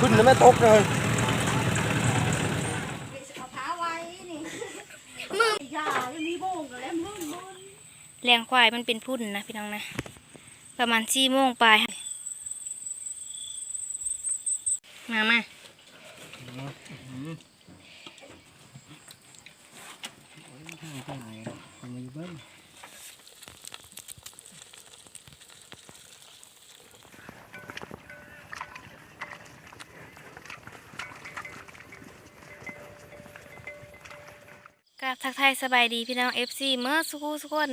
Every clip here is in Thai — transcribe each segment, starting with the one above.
ขึ้นแล้วไม่ตกเลยเอาเท้าไว้นี่มือยายังมีโบ่งกันแล้วมึนมึนเลี้ยงควายมันเป็นพุ่นนะพี่น้องนะ ประมาณสี่โมงปลาย มามากับ ทักทายสบายดีพี่น้อง FC เมื่อสุกุสุกคน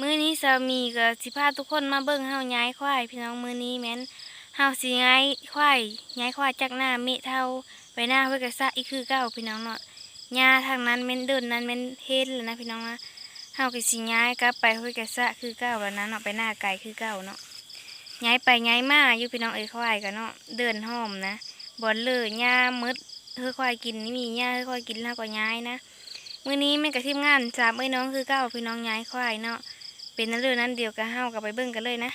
มื้อนี้สามีกับสิพาทุกคนมาเบิ่งเฮาย้ายควาย พี่น้องมื้อนี้แม่นเฮาสิย้ายควายย้ายควายจากหน้าเมะเท่าไปหน้าห้วยกระซะอีกคือเก่าพี่น้องเนาะหญ้าทางนั้นแม่นเดินนั้นแม่นเฮ็ดแล้วนะพี่น้องนะเฮาก็สิย้ายกลับไปห้วยกระซะคือเก่าแล้วนะเนาะไปหน้าไก่คือเก่าเนาะย้ายไปย้ายมาอยู่พี่น้องเอ้ยควายกันเนาะเดินห้อมนะบ่เลยหญ้ามืดเฮือควายกินนี่มีหญ้าเฮือควายกินแล้วก็ย้ายนะ มื้อนี้แม่กับทีมงานสามเอ้ยน้องคือเก้าพี่น้องย้ายควายเนาะเป็นนั่นเรื่องนั้นเดียวกับเฮากับไปเบิ่งกันเลยนะ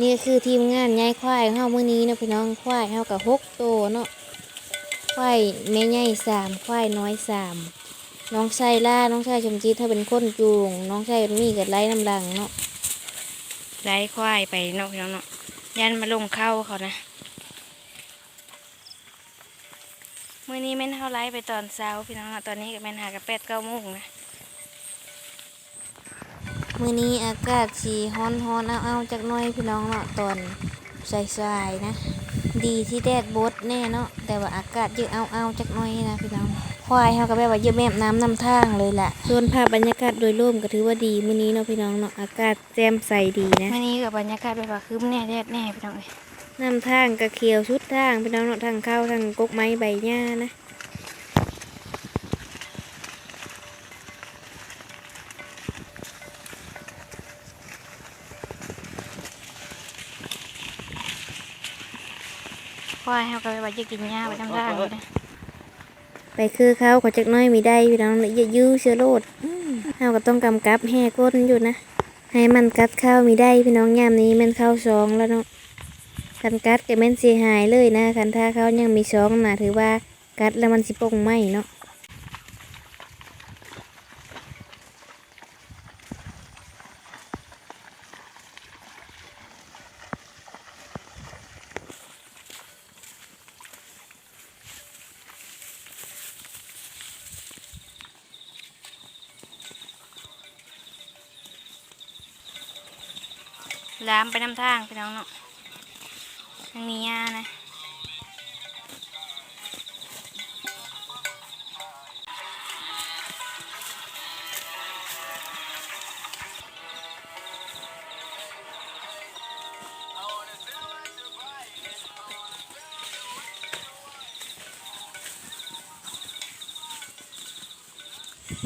นี่คือทีมงานย้ายควายของเฮามื้อนี้เนาะพี่น้องควายเฮากับหกตัวเนาะควายแม่ใหญ่สามควายน้อยสามน้องชายล่าน้องชายชมจีถ้าเป็นคนจูง น้องชายมีกับไล่น้ำลังเนาะไล่ควายไปเนาะพี่น้องเนาะยันมาลงเข้าเขานะ มื่อนี้แม่นเท่าไรไปตอนเช้าพี่น้องเนาะตอนนี้ก็แม่นหากับแปดเก้าโมงนะมื่อนี้อากาศสีฮ้อนฮ้อนเอาเอาๆจากหน้อยพี่น้องเนาะตอนสายๆนะ ดีที่แดดบดแน่เนาะแต่ว่าอากาศเยอะเอาเอาๆจากหน้อยนะพี่น้องควายเขาก็แบบว่าเยอะแม่น้ำนำทางเลยล่ะส่วนภาพบรรยากาศโดยรวมก็ถือว่าดีมื่อนี้เนาะพี่น้องเนาะอากาศแจ่มใสดีนะมื่อนี้กับบรรยากาศแบบว่าคืมแน่แดดแน่พี่น้องเอ้ย นำทางกระเขียวชุดทางพี่น้องเนาะทางเข้าทางกกไม้ใบหญ้านะควายเขาก็ไปว่าจะกินหญ้าไปทางทางเลยนะไปคือเขาขอจักหน้อยมีได้พี่น้องอย่ายื้อเชื้อโรดอืมเขาก็ต้องกำกับแห่ก้นอยู่นะ ให้มันกัดข้าวมีได้พี่น้องยามนี้แมันข้าวซองแล้วเนาะ คันกัดก็แม่นเสียหายเลยนะคันถ้าเขายังมีช้องนะถือว่ากัดแล้วมันสิปงไหมเนาะลามไปน้ำทางไปน้องเนาะ มันมีหญ้านะ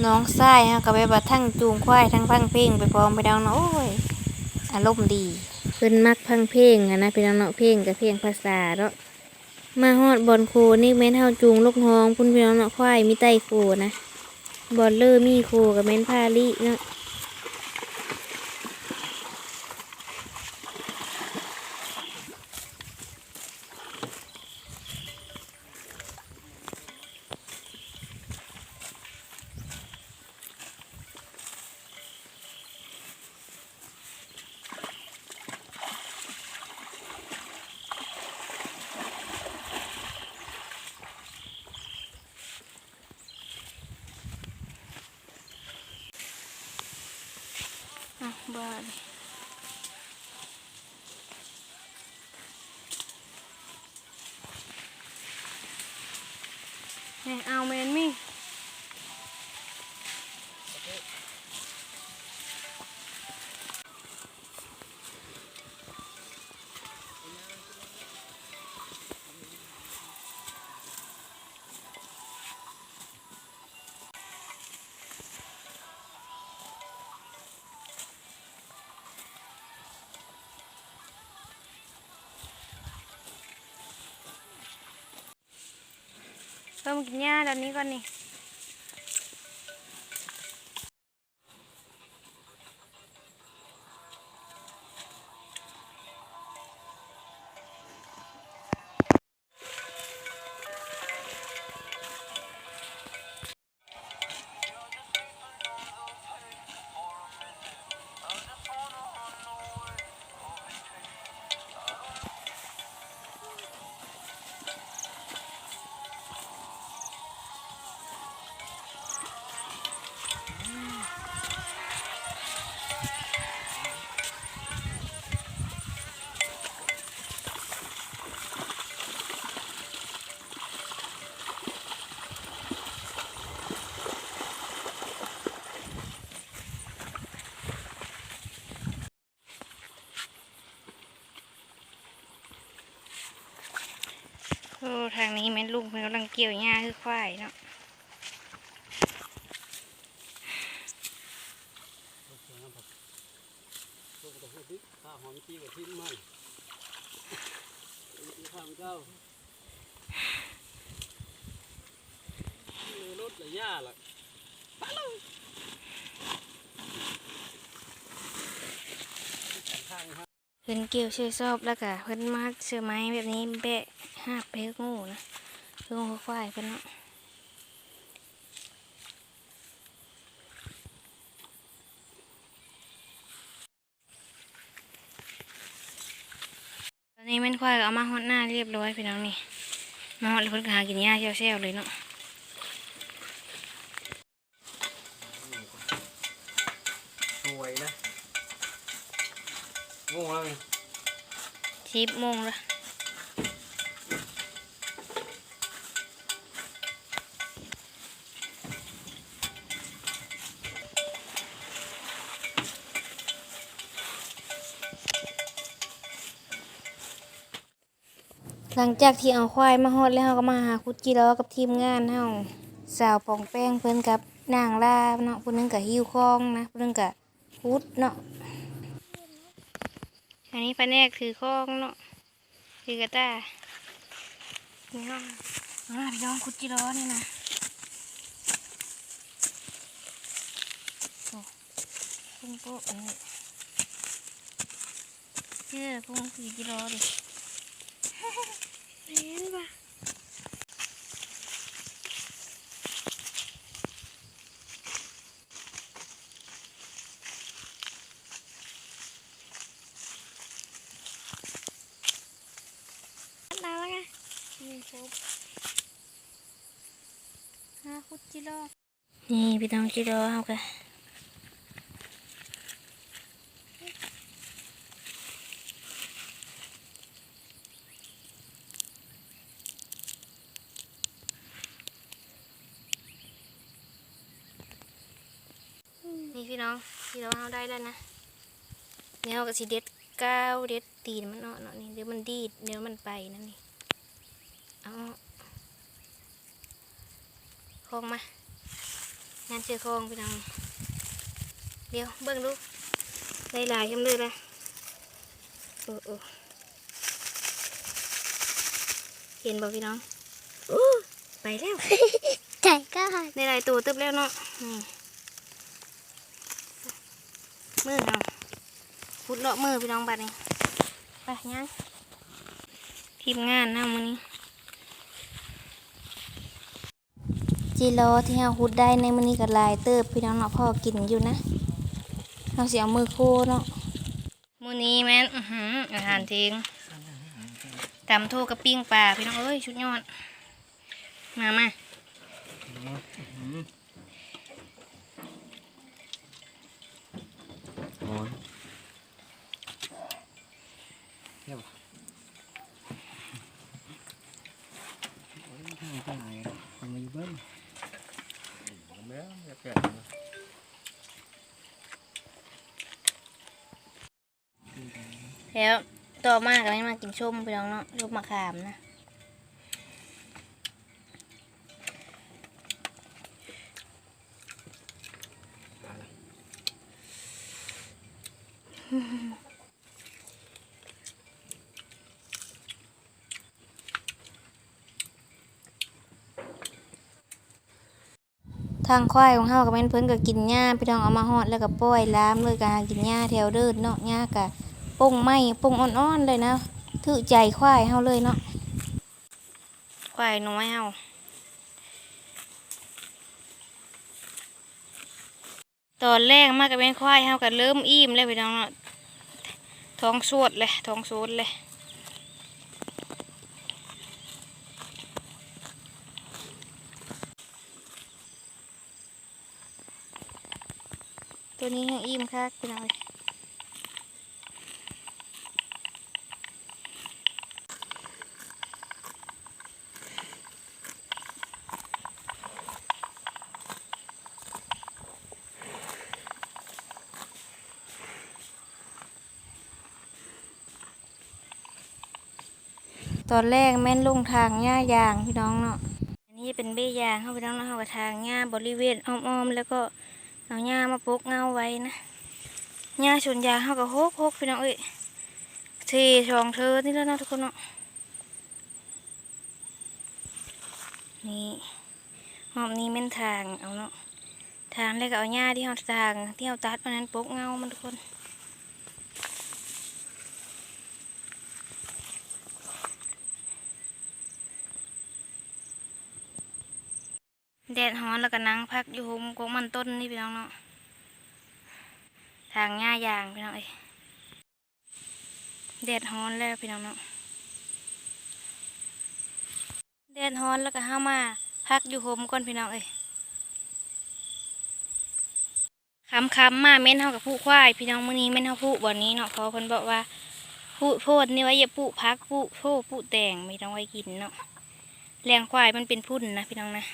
น้องทรายฮะก็ไปบัดทั้งจูงควายทั้งพังเพลงไปพร้อมไปดังนะโอ้ย อารมณ์ดีเพิ่นมักพังเพลงอะนะพี่น้องเนาะเพลงกับเพลงภาษาเนาะมาฮอดบอลโคนี่แม่นเฮาจูงลูกฮองพุ่นพี่น้องเนาะควายมีไตโคนะบอลเลอร์มีโคกับแม่นพาลิเนาะ บ้าเนี่ยเอาแมน ต้มกินหญ้าตอนนี้ก่อนนี่ ทางนี้แม่ลุงเพิ่นกำลังเกี่ยวหญ้าคือควายเนาะข้าวหอมจี้กับทิ้งมันข้าวเจ้าเลยรถเลยย่าล่ะเพิ่นเกี่ยวเชือกซอบแล้วก็เพิ่นมาเชือไม้แบบนี้แบะ ห้าบไปคืองูนะคืองูควายเพิ่นเนาะตอนนี้แม่นควายก็เอามาฮอดหน้าเรียบร้อยพี่น้องนี่มาฮอดแล้วเพิ่นก็หากินหญ้าเซลๆเลยเนาะสวยนะงงแล้วไงสิบโมงแล้ว หลังจากที่เอาควายมาฮอดแล้วเราก็มาหาคุดจีรอกับทีมงานเฮาสาวปองแป้งเพิ่นกับนางลาเนาะผู้หนึงกับหิวคองนะผู้หนึงกับคุดเนาะอันนี้ปลาแนกถือคองเนาะถือกระตานี่ห้องมาพี่น้องคุดจีรอนี่นะโอ้พุ่งโป๊ะอันนี้เชื่อพุ่งคุดจีรอดิ นปะมาแล้วไงนี่ครบฮาคุดจิโร่นี่พี่น้องจิโร่เอากัน นี่พี่น้องจิโร่เอาได้แล้วนะเดี๋ยวเราก็สิเด็ดก้าวเด็ดตีนมันเนาะเนาะนี่เดี๋ยวมันดีดเดี๋ยวมันไปนั่นนี่เอาคองมางานเชือคองพี่น้องเดี๋ยวเบิ่งดูได้หลายชำเลยละโอ้โอ้เห็นบ่พี่น้องอู้ไปแล้วใจก็หายได้หลายตัวตึบแล้วเนาะนี่ มือเอาพุดเลาะมือพี่น้องบัดนี้ไปยังทีมงานนะมื้อนี้จิโลที่เฮาพุดได้ในมื้อนี้ก็หลายเติบพี่น้องเนาะพ่อกินอยู่นะเฮาสิเอามือโคเนาะมื้อนี้แม่นอื้อหืออาหารทิ้งตำโทกับปิ้งปลาพี่น้องเอ้ยชุดยอดมามา โอ้ยเที่ยวทาง ตายทำไมเบิ้ลแม่จะแก่แล้วต่อมาก็ไม่มากินชมไปลองเนาะชมมะขามนะ ทางควายของเฮาก็แม่นเพิ่นก็กินหญ้าพี่น้องเอามาฮอดแล้วก็ปล่อยล้ามเลยก็หากินหญ้าแถวเดินเนาะหญ้าก็ป่งไม้ป่งอ่อนๆเลยนะถือใจควายเฮาเลยเนาะควายน้อยเฮาตอนแรกมาก็เป็นควายเฮาก็เริ่มอิ่มแล้วพี่น้องเนาะท้องสวดเลยท้องโซดเลย ตัวนี้ยังอิ่มค่ะพี่น้องตอนแรกแม่นลงทางหญ้ายางพี่น้องเนาะ อันนี้เป็นเบี้ยยางเข้าไปน้องเนาะเข้ากับทางหญ้าบริเวณอ้อมๆแล้วก็ เอาหญ้ามาปกเงาไว้นะหญ้าชนยางเขาก็โฮกโฮกพี่น้องเอ้ยเทช่องเธอนี่แล้วเนาะทุกคนเนาะนี่หอมนี้เป็นทางเอาเนาะทางแล้วก็เอาหญ้าที่เขาทางที่เขาตัดมานั้นปกเงามันทุกคน ดฮ้อนแล้วก็นั่งพักอยู่โฮมกงมันต้นนี่พี่น้องเนาะทางหญ้ายางพี่น้องเอ้ยแดดฮ้อนแล้วพี่น้องเนาะแดดฮ้อนแล้วก็ห้ามาพักอยู่โฮมก่อนพี่น้องเอ้ยคำคำมาเม่นเฮากับผู้ควายพี่น้องมื้อนี้เม่นเฮาผู้บ่อนนี้เนาะเพอเพิ่นบอกว่าผู้โพดนี่ไว้อย่าผู้พักผู้โพผู้แต่งไม่ต้องไว้กินเนาะเลี้ยงควายมันเป็นพุ่นนะพี่น้องนะ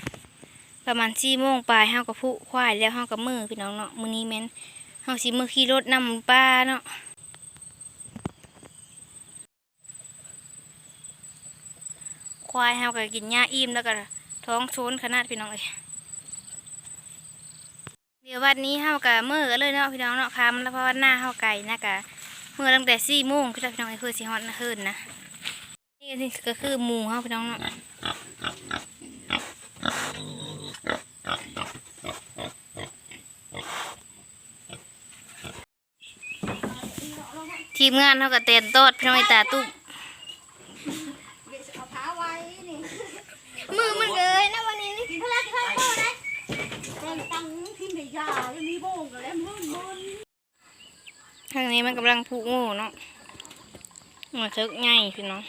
ประมาณสี่โมงปลายเฮากับผู้ควายแล้วเฮากับมือพี่น้องเนาะมือนี้แม่นเฮาสิมือขี่รถนำป้าเนาะควายเฮาก็กินหญ้าอิ่มแล้วก็ท้องโซนขนาดพี่น้องเอ้ยเดี๋ยววันนี้เฮากับมือกันเลยเนาะพี่น้องเนาะคำแล้วเพราะว่าหน้าเฮาไก่นะกะมือตั้งแต่สี่โมงพี่น้องพี่น้องเอ้ยคือสิฮอดนะคืนนะนี่นี่ก็คือหมูเฮาพี่น้องเนาะ ทีมงานเขาก็เต้นโตดพี่น้องไอ้ตาตุ้มเดี๋ยวเอาผ้าไว้นี่มือมันเลยนะวันนี้กินพลักข้าวโพดนะแต่งตังพิมพ์ในยายังมีโบงกันแล้วมึนมึนทางนี้มันกำลังผูกงูเนาะมาเชิกใหญ่พี่น้อง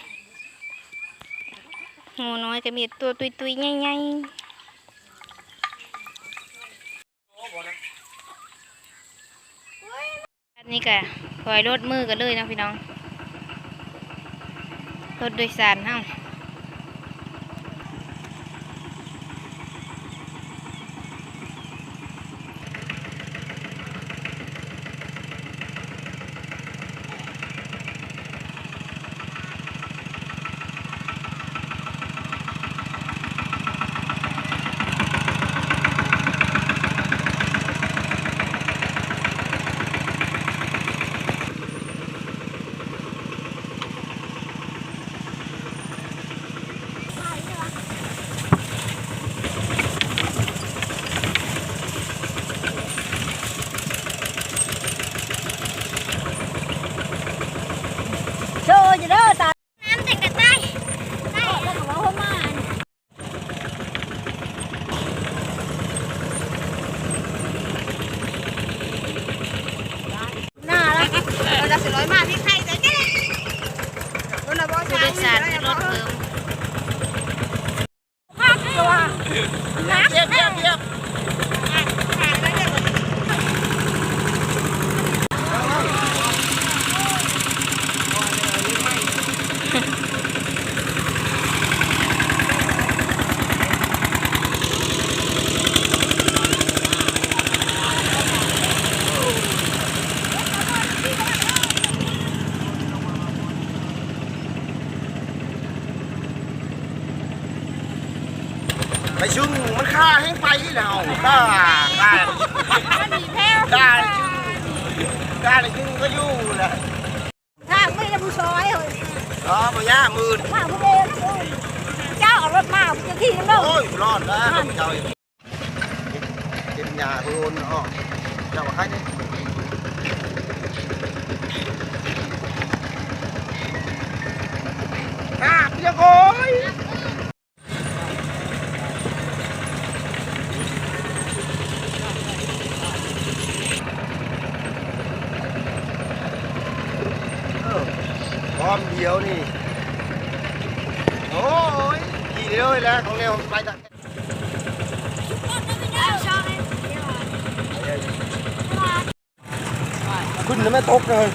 งูน้อยก็มีตัวตุยตุยๆใหญ่ๆอั นี่ก็คอยรถมือกันเลยนะพี่น้องรถโดยสารเฮา โชว์จะเด้อตา น้ำเด็กกระต่าย ได้แล้วของเราเข้ามาหน้าแล้วเราจะ สิร้อยมาที่ใครแต่แก่นละบ่ผู้ใช่โดยสารรถเพิ่ม ภาพตัวน้ำ เทียบเทียบเทียบ ไปชึงมันฆ่าให้ไปแล้วฆ่าฆ่ามันมีแพ้วฆ่าชึงฆ่าเลยชึงก็อยู่แหละถ้าไม่ได้ผู้ซอยเฮ้ยอ๋อปัญญามืดมาผู้เดียวเจ้าเอารถมาจะขี่กันเด้อโอ้ยรอดแล้วเจ้าเป็นยาโอนอ๋อเจ้าใครเนี่ยอะพี่โอ้ ยพร้อมเดียวนี่โอ้ยขี่เร็วเลยแล้วของเร็วไปจากขึ้นแล้วไม่ตกเลย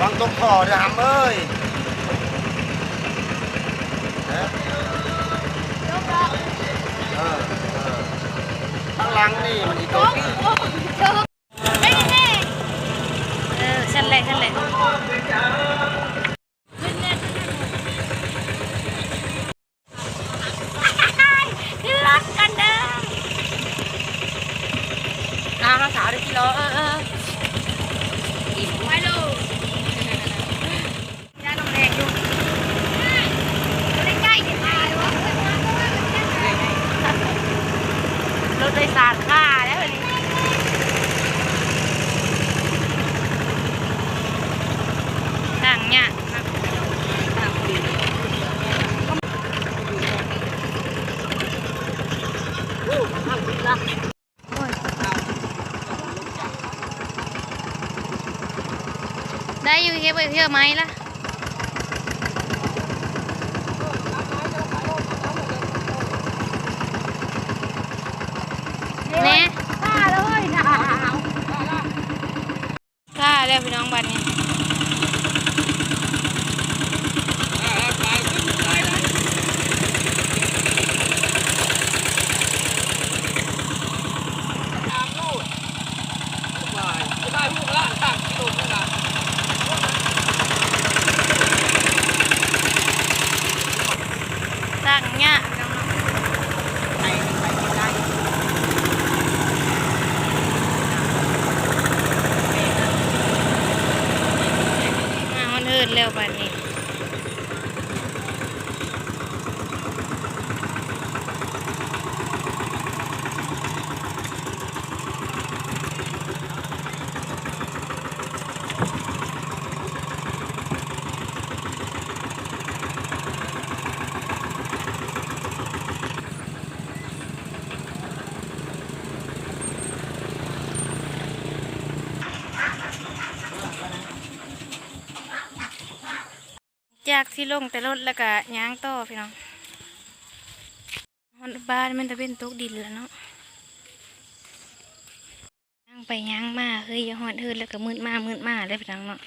วางตรงคอดามเอ้ยเข้างหลังนี่มันอีกตัวนี้ ได้อยู่เก็บไปเที่ยวไหมล่ะแน่ค่าเลยหนาวกล้าแล้วพี่น้องบัดนี้ ตั้งเนี่ยมามันอืดเร็วบัดนี้ จากที่ลงแต่รถแล้วก็ย่างต่อพี่น้องฮอนบ้านมันจะเป็นตกดินแล้วเนาะย่างไปย่างมาเฮ้ยย่าหอดเฮินแล้วก็มืดมามืดมาเลยพี่น้องเนาะ